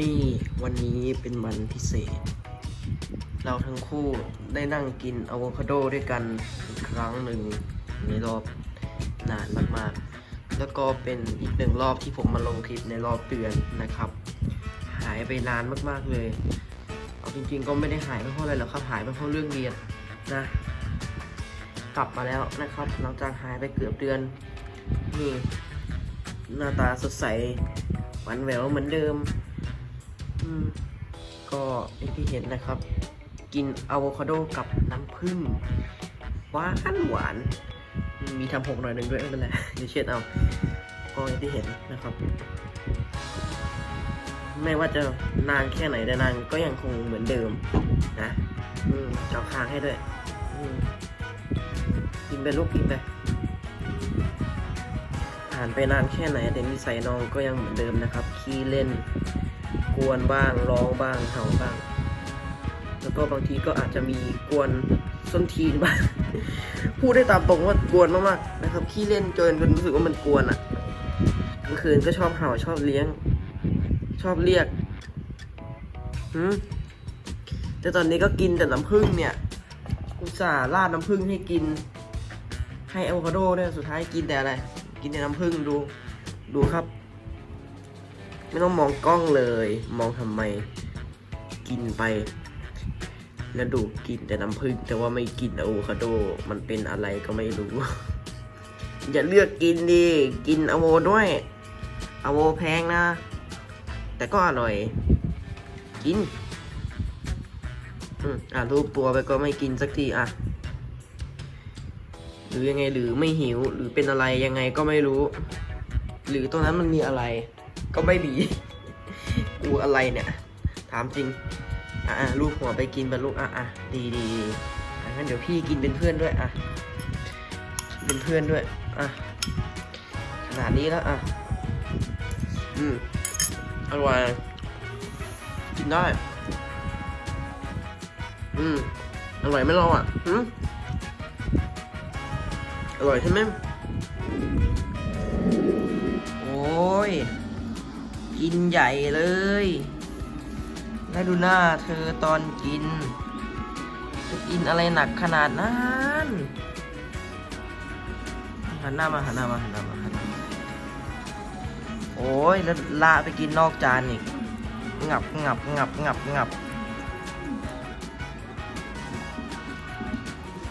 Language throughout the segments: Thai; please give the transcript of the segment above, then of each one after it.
นี่วันนี้เป็นวันพิเศษ เราทั้งคู่ได้นั่งกินอะโวคาโดด้วยกันอีกครั้งหนึ่งในรอบนานมากๆ แล้วก็เป็นอีกหนึ่งรอบที่ผมมาลงคลิปในรอบเดือนนะครับ หายไปนานมากๆเลย เอาจริงๆก็ไม่ได้หายไปเพราะอะไรหรอกครับ หายไปเพราะเรื่องเรียนนะ กลับมาแล้วนะครับหลังจากหายไปเกือบเดือนนี่หน้าตาสดใสหวานแหววเหมือนเดิมอืม ก็อย่างที่เห็นนะครับ กินอะโวคาโดกับน้ำผึ้งหวานหวาน มีทำหกหน่อยหนึ่งด้วยไม่เป็นไรเดี๋ยวเช็ดเอา ก็อย่างที่เห็นนะครับ ไม่ว่าจะนานแค่ไหนแต่นานก็ยังคงเหมือนเดิมนะอืมเจาคางให้ด้วยกินไปลูกกินไปผ่านไปนานแค่ไหนแต่นิสัยน้องก็ยังเหมือนเดิมนะครับขี้เล่น กวนบ้างร้องบ้างเห่าบ้าง แล้วก็บางทีก็อาจจะมีกวนส้นทีนบ้างพูดได้ตามตรงว่ากวนมากๆนะครับขี้เล่นจนจนรู้สึกว่ามันกวนอะ่ะกลางคืนก็ชอบเห่าชอบเลี้ยง ชอบเรียกหืมแต่ตอนนี้ก็กินแต่น้ำผึ้งเนี่ยอุตส่าห์ราดน้ำผึ้งให้กิน ให้อะโวคาโดเนี่ยสุดท้ายกินแต่อะไร กินแต่น้ำผึ้งดูดูครับ ไม่ต้องมองกล้องเลย มองทำไม กินไป แล้วดูกินแต่น้ำผึ้งแต่ว่าไม่กินอะโวคาโด มันเป็นอะไรก็ไม่รู้ อย่าเลือกกินดิ กินอะโวด้วยอะโวแพงนะ แต่ก็อร่อย กิน อืมอะรูปตัวไปก็ไม่กินสักทีอะหรือยังไงหรือไม่หิวหรือเป็นอะไรยังไงก็ไม่รู้ หรือตรงนั้นมันมีอะไร ก็ไม่ดีกูอะไรเนี่ย ถามจริง อะลูกหัวไปกินไปลูกอะอะดีดีอะงั้นเดี๋ยวพี่กินเป็นเพื่อนด้วยอะเป็นเพื่อนด้วยอะขนาดนี้แล้วอะอืมอร่อยกินได้ อืมอร่อยไหมเราอะหืมอร่อยใช่ไหม กินใหญ่เลย แล้วดูหน้าเธอตอนกิน จะกินอะไรหนักขนาดนั้นหันหน้ามาหันหน้ามาหันหน้ามาหันหน้ามาโอ้ยแล้วลาไปกินนอกจานอีกงับงับงับงับงับ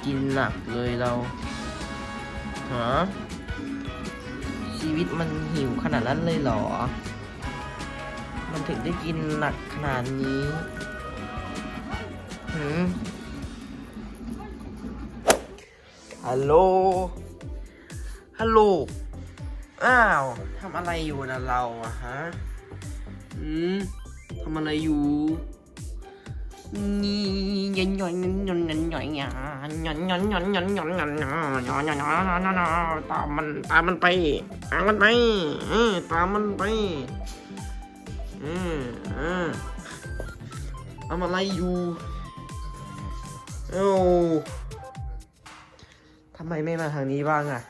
กินหนักเลยเราฮะชีวิตมันหิวขนาดนั้นเลยเหรอ มันถึงได้กินหนักขนาดนี้หืมฮัลโหล ฮัลโหล อ้าว ทำอะไรอยู่นะเราอะฮะ อืม ทำอะไรอยู่นี่ยันยันยันยันยันยันยันยันยันยันยันยันยันยันยันยันยันตามมันตามมันไป ตามมันไป เออ ตามมันไปเอืมออทำอะไรอยู่เอ้าทำไมไม่มาทางนี้บ้างอะ